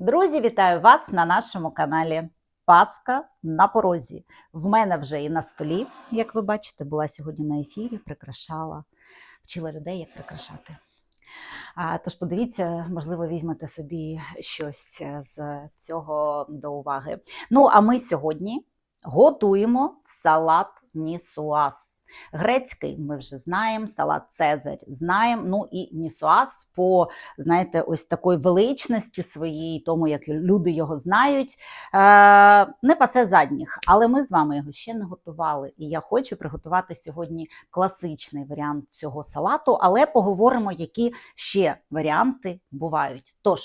Друзі, вітаю вас на нашому каналі Паска на порозі. В мене вже і на столі, як ви бачите, була сьогодні на ефірі, прикрашала, вчила людей, як прикрашати. А, тож подивіться, можливо, візьмете собі щось е, з цього до уваги. Ну, а ми сьогодні готуємо салат нісуаз. Грецький ми вже знаємо, салат Цезарь знаємо. Ну і нісуаз по знаєте, ось такої величності своїй, тому як люди його знають, е, не пасе задніх. Але ми з вами його ще не готували. І я хочу приготувати сьогодні класичний варіант цього салату, але поговоримо, які ще варіанти бувають. Тож,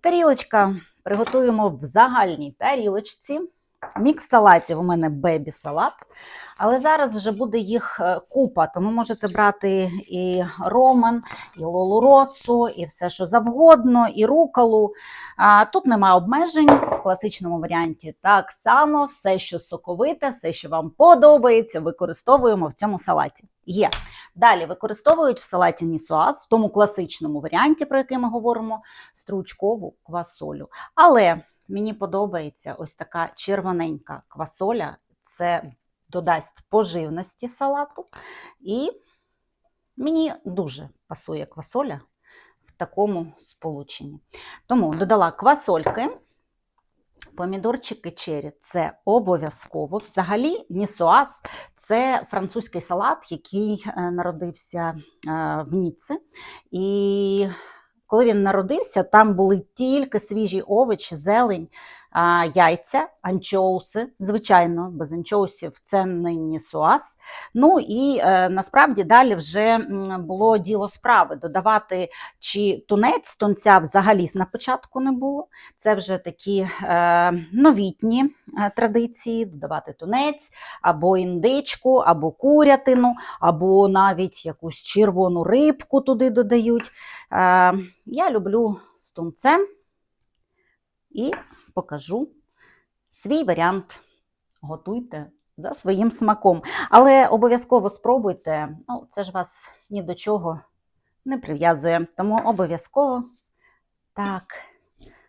тарілочка приготуємо в загальній тарілочці. Мікс салатів у мене бебі-салат, але зараз вже буде їх е, купа, тому можете брати і роман, і лолу росу, і все, що завгодно, і руколу. А, Тут нема обмежень в класичному варіанті. Так само все, що соковите, все, що вам подобається, використовуємо в цьому салаті. Є. Далі використовують в салаті нісуаз, в тому класичному варіанті, про який ми говоримо, стручкову квасолю. Але Мені подобається ось така червоненька квасоля. Це додасть поживності салату. І мені дуже пасує квасоля в такому сполученні. Тому додала квасольки. Помідорчики чері це обов'язково. Взагалі, нісуаз це французький салат, який е, народився е, в Ніці. І коли він народився, там були тільки свіжі овочі, зелень, яйця, анчоуси. Звичайно, без анчоусів це не нісуаз. Ну і е, насправді далі вже було діло справи. Додавати чи тунець, тунця взагалі на початку не було. Це вже такі е, новітні е, традиції: додавати тунець, або індичку, або курятину, або навіть якусь червону рибку туди додають. Я люблю з тунцем і покажу свій варіант. Готуйте за своїм смаком. Але обов'язково спробуйте, ну, це ж вас ні до чого не прив'язує. Тому обов'язково так.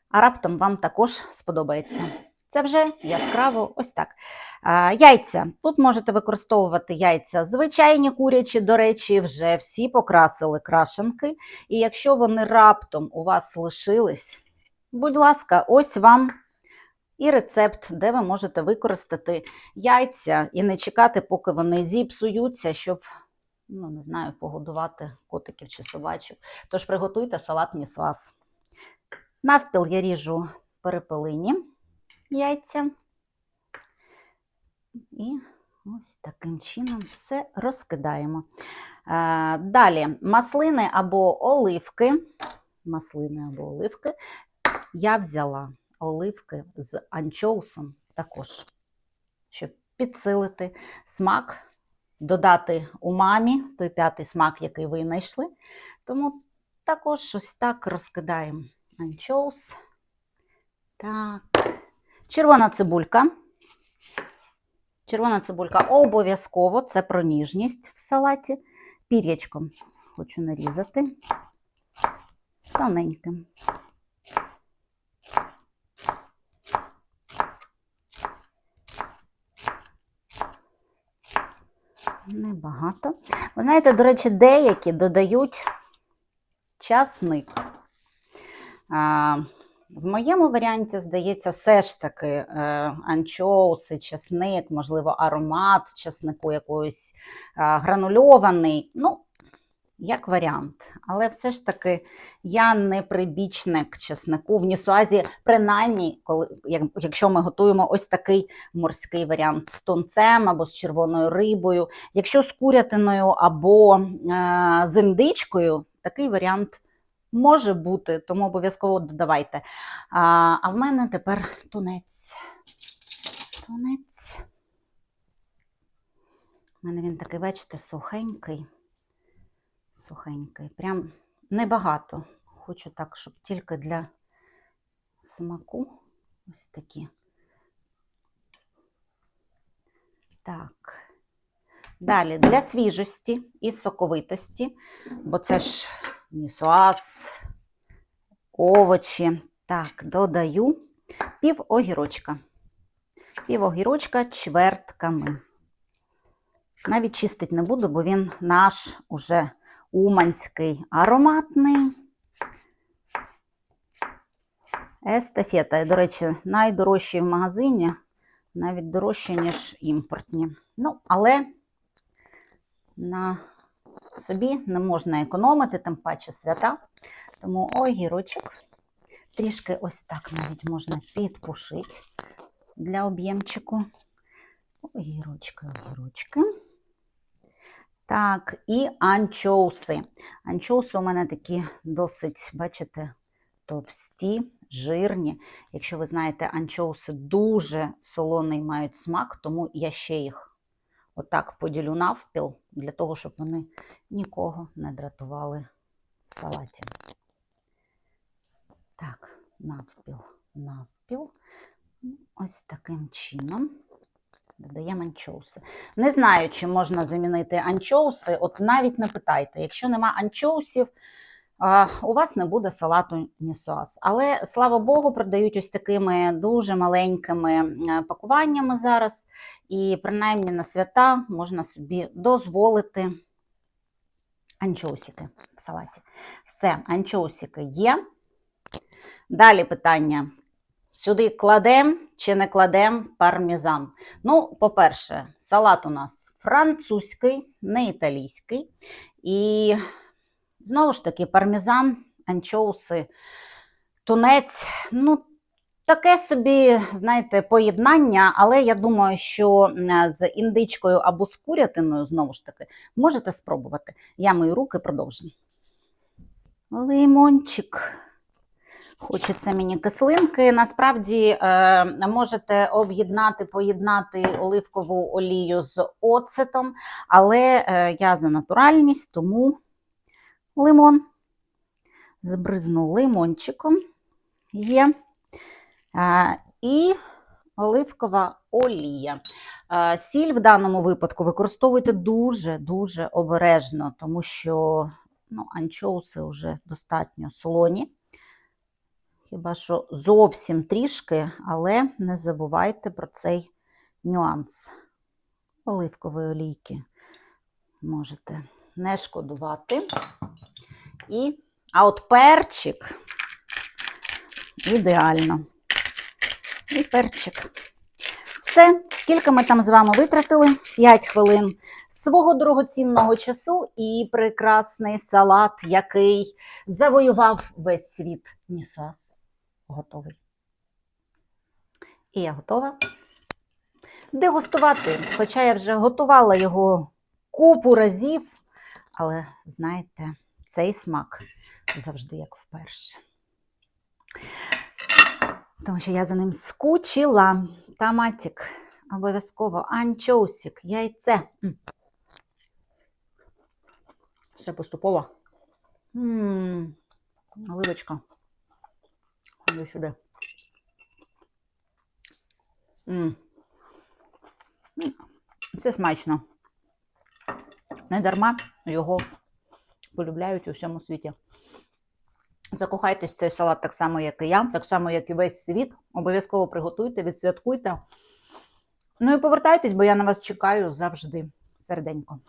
А раптом вам також сподобається. Це вже яскраво ось так. А, Яйця. Тут можете використовувати яйця звичайні курячі, до речі, вже всі покрасили крашенки. І якщо вони раптом у вас лишились, будь ласка, ось вам і рецепт, де ви можете використати яйця і не чекати, поки вони зіпсуються, щоб, ну, не знаю, погодувати котиків чи собачок. Тож приготуйте салат нісвас. Навпіл я ріжу перепелині яйця. І ось таким чином все розкидаємо. А, Далі маслини або оливки. Маслини або оливки. Я взяла оливки з анчоусом також, щоб підсилити смак, додати умамі, той п'ятий смак, який ви знайшли. Тому також ось так розкидаємо анчоус. Так. Червона цибулька. Червона цибулька обов'язково, це про ніжність в салаті. Пір'ячком хочу нарізати тоненьким. Небагато. Ви знаєте, до речі, деякі додають часник. А, в моєму варіанті, здається, все ж таки е, анчоуси, часник, можливо, аромат часнику якоїсь е, гранульований. Ну, як варіант. Але все ж таки я не прибічник чеснику в Нісуазі, принаймні, коли, якщо ми готуємо ось такий морський варіант з тонцем або з червоною рибою. Якщо з курятиною або е, з індичкою, такий варіант може бути, тому обов'язково додавайте. А, а в мене тепер тунець. Тунець. У мене він такий, бачите, сухенький. Сухенький. Прям небагато. Хочу так, щоб тільки для смаку. Ось такі. Так. Далі для свіжості і соковитості, бо це ж нісуаз, овочі. Так, додаю пів огірочка. Пів огірочка чвертками. Навіть чистить не буду, бо він наш уже уманський ароматний. Естафета, до речі, найдорожчий в магазині, навіть дорожче, ніж імпортні. Ну, але на собі не можна економити, тим паче свята. Тому огірочок. Трішки ось так навіть можна підпушити для об'ємчику. Огірочки, огірочки. Так, і анчоуси. Анчоуси у мене такі досить, бачите, товсті, жирні. Якщо ви знаєте, анчоуси дуже солоний мають смак, тому я ще їх отак поділю навпіл, для того, щоб вони нікого не дратували в салаті. Так, навпіл, навпіл. Ось таким чином. Додаємо анчоуси. Не знаю, чи можна замінити анчоуси. От навіть не питайте. Якщо нема анчоусів, у вас не буде салату нісуаз. Але слава Богу, продають ось такими дуже маленькими пакуваннями зараз. І принаймні на свята можна собі дозволити анчоусики в салаті. Все, анчоусики є. Далі питання. Сюди кладемо чи не кладемо пармезан? Ну, по-перше, салат у нас французький, не італійський. І знову ж таки, пармезан, анчоуси, тунець. Ну, таке собі, знаєте, поєднання, але я думаю, що з індичкою або з курятиною, знову ж таки, можете спробувати. Я мої руки продовжу. Лимончик. Хочеться мені кислинки. Насправді е, можете об'єднати, поєднати оливкову олію з оцетом, але е, я за натуральність, тому лимон. Збризну лимончиком є. Е, і оливкова олія. Е, сіль в даному випадку використовуйте дуже-дуже обережно, тому що ну, анчоуси вже достатньо солоні. Хіба що зовсім трішки, але не забувайте про цей нюанс. Оливкової олійки можете не шкодувати. І, а от перчик ідеально. І перчик. Все, скільки ми там з вами витратили? 5 хвилин свого дорогоцінного часу і прекрасний салат, який завоював весь світ. Нісуаз готовий. І я готова дегустувати. Хоча я вже готувала його купу разів, але знаєте, цей смак завжди як вперше. Тому що я за ним скучила. Томатик, обов'язково, анчоусик, яйце. М. Все поступово. М, Оливочка. Ходи сюди. М. М, Це смачно. Не дарма його полюбляють у всьому світі. Закохайтесь цей салат так само, як і я, так само, як і весь світ. Обов'язково приготуйте, відсвяткуйте. Ну і повертайтесь, бо я на вас чекаю завжди. Серденько.